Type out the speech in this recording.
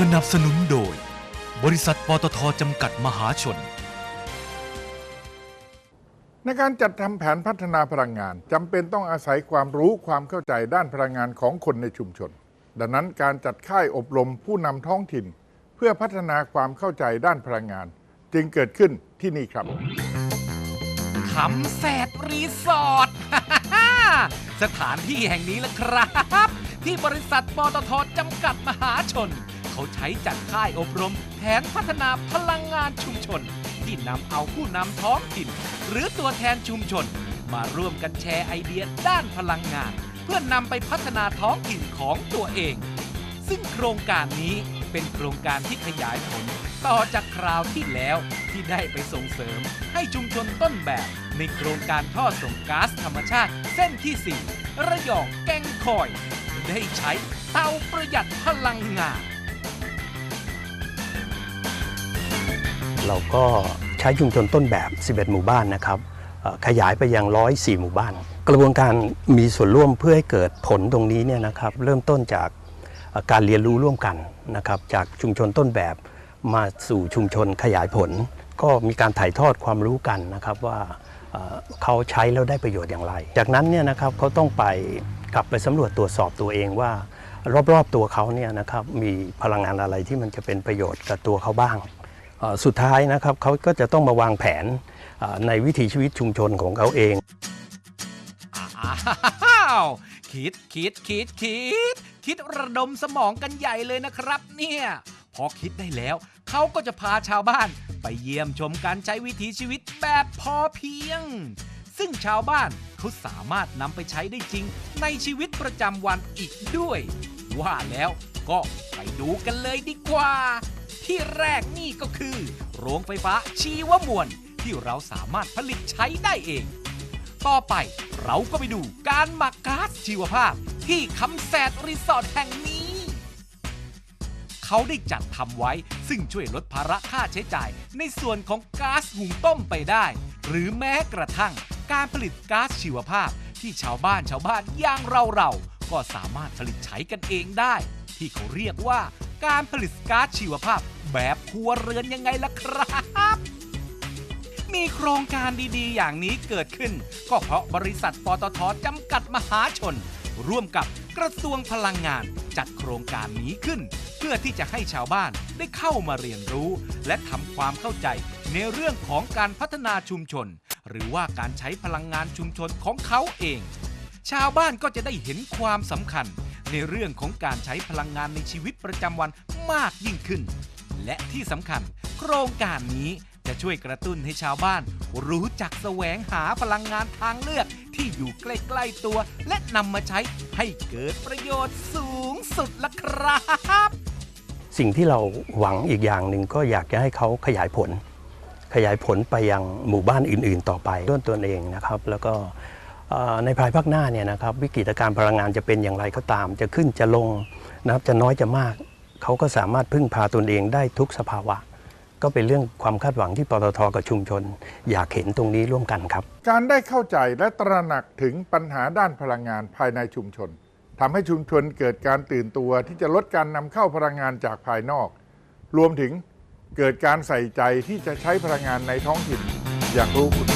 สนับสนุนโดย บริษัทปตทจำกัดมหาชน ในการจัดทำแผนพัฒนาพลังงานจำเป็นต้องอาศัยความรู้ความเข้าใจด้านพลังงานของคนในชุมชน ดังนั้นการจัดค่ายอบรมผู้นำท้องถิ่น เพื่อพัฒนาความเข้าใจด้านพลังงาน จึงเกิดขึ้นที่นี่ครับคำแสดรีสอร์ท สถานที่แห่งนี้ละครับ ที่บริษัทปตทจำกัดมหาชน เขาใช้จัดค่ายอบรมแผนพัฒนาพลังงานชุมชน ที่นำเอาผู้นำท้องถิ่น หรือตัวแทนชุมชน มาร่วมกันแชร์ไอเดียด้านพลังงาน เพื่อนนำไปพัฒนาท้องถิ่นของตัวเอง ซึ่งโครงการนี้เป็นโครงการที่ขยายผล ต่อจากคราวที่แล้วที่ได้ไปส่งเสริม ให้ชุมชนต้นแบบ ในโครงการท่อส่งก๊าซธรรมชาติ เส้นที่ 4 ระยองแกงคอย ได้ใช้เตาประหยัดพลังงาน เราก็ใช้ชุมชนต้นแบบ 11 หมู่บ้านนะครับขยายไปยัง 104 หมู่บ้าน กระบวนการมีส่วนร่วมเพื่อให้เกิดผลตรงนี้เนี่ยนะครับเริ่มต้นจากการเรียนรู้ร่วมกันนะครับจากชุมชนต้นแบบมาสู่ชุมชนขยายผล ก็มีการถ่ายทอดความรู้กันนะครับว่าเขาใช้แล้วได้ประโยชน์อย่างไร จากนั้นเนี่ยนะครับเขาต้องไปกลับไปสำรวจตรวจสอบตัวเองว่า รอบๆตัวเขาเนี่ยนะครับมีพลังงานอะไรที่มันจะเป็นประโยชน์กับตัวเขาบ้าง สุดท้ายนะครับเขาก็จะต้องมาวางแผนในวิถีชีวิตชุมชนของเขาเองอ้าวคิดคิดคิดคิด คิดระดมสมองกันใหญ่เลยนะครับ เนี่ยพอคิดได้แล้ว เขาก็จะพาชาวบ้านไปเยี่ยมชมการใช้วิถีชีวิตแบบพอเพียง ซึ่งชาวบ้านเขาสามารถนำไปใช้ได้จริงในชีวิตประจำวันอีกด้วย ว่าแล้วก็ไปดูกันเลยดีกว่า ที่แรกนี่ก็คือ โรงไฟฟ้าชีวมวล ที่เราสามารถผลิตใช้ได้เอง ต่อไปเราก็ไปดูการหมักก๊าซชีวภาพ ที่คำแสดรีสอร์ทแห่งนี้ เขาได้จัดทำไว้ซึ่งช่วยลดภาระค่าใช้จ่าย ในส่วนของก๊าซหุงต้มไปได้ หรือแม้กระทั่งการผลิตก๊าซชีวภาพ ที่ชาวบ้านชาวบ้านอย่างเราเราๆก็สามารถผลิตใช้กันเองได้ ที่เขาเรียกว่า การผลิตก๊าซชีวภาพ แบบครัวเรือนยังไงล่ะครับ มีโครงการดีๆ อย่างนี้เกิดขึ้น ก็เพราะบริษัทปตทจำกัดมหาชน ร่วมกับกระทรวงพลังงาน จัดโครงการนี้ขึ้น เพื่อที่จะให้ชาวบ้านได้เข้ามาเรียนรู้ และทำความเข้าใจในเรื่องของการพัฒนาชุมชน หรือว่าการใช้พลังงานชุมชนของเขาเอง ชาวบ้านก็จะได้เห็นความสำคัญ ในเรื่องของการใช้พลังงานในชีวิตประจำวันมากยิ่งขึ้น และที่สำคัญ โครงการนี้จะช่วยกระตุ้นให้ชาวบ้าน รู้จักแสวงหาพลังงานทางเลือกที่อยู่ใกล้ๆตัว และนำมาใช้ให้เกิดประโยชน์สูงสุดละครับ สิ่งที่เราหวังอีกอย่างหนึ่งก็อยากจะให้เขาขยายผล ขยายผลไปยังหมู่บ้านอื่น ๆ ต่อไปด้วยตนเองนะครับ แล้วก็ ในภายภาคหน้าเนี่ยนะครับวิกฤตการพลังงานจะเป็นอย่างไรก็ตาม จะขึ้นจะลงนะครับจะน้อยจะมาก เขาก็สามารถพึ่งพาตนเองได้ทุกสภาวะ ก็เป็นเรื่องความคาดหวังที่ปตทกับชุมชน อยากเห็นตรงนี้ร่วมกันครับ การได้เข้าใจและตระหนักถึงปัญหาด้านพลังงานภายในชุมชนทำให้ชุมชนเกิดการตื่นตัวที่จะลดการนำเข้าพลังงานจากภายนอก รวมถึงเกิดการใส่ใจที่จะใช้พลังงานในท้องถิ่น อย่างรู้คุณ